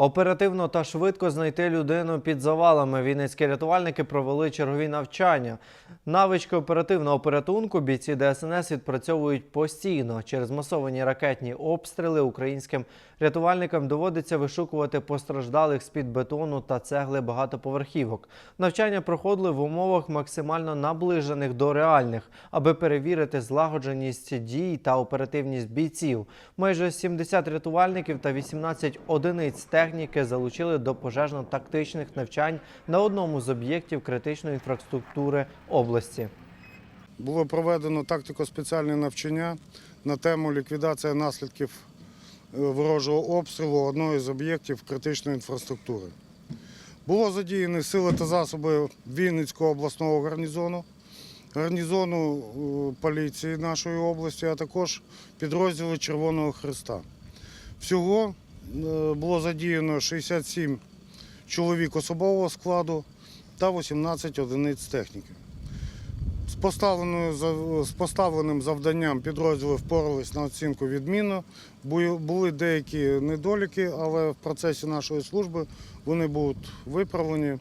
Оперативно та швидко знайти людину під завалами. Вінницькі рятувальники провели чергові навчання. Навички оперативного порятунку бійці ДСНС відпрацьовують постійно. Через масовані ракетні обстріли українським рятувальникам доводиться вишукувати постраждалих з-під бетону та цегли багатоповерхівок. Навчання проходили в умовах максимально наближених до реальних, аби перевірити злагодженість дій та оперативність бійців. Майже 70 рятувальників та 18 одиниць техніки залучили до пожежно-тактичних навчань на одному з об'єктів критичної інфраструктури області. Було проведено тактико-спеціальне навчання на тему ліквідація наслідків е, ворожого обстрілу одного з об'єктів критичної інфраструктури. Було задіяні сили та засоби Вінницького обласного гарнізону, гарнізону е, поліції нашої області, а також підрозділи Червоного Христа. Всього було задіяно 67 чоловік особового складу та 18 одиниць техніки. З, поставленим завданням підрозділи впорались на оцінку відмінно. Були деякі недоліки, але в процесі нашої служби вони будуть виправлені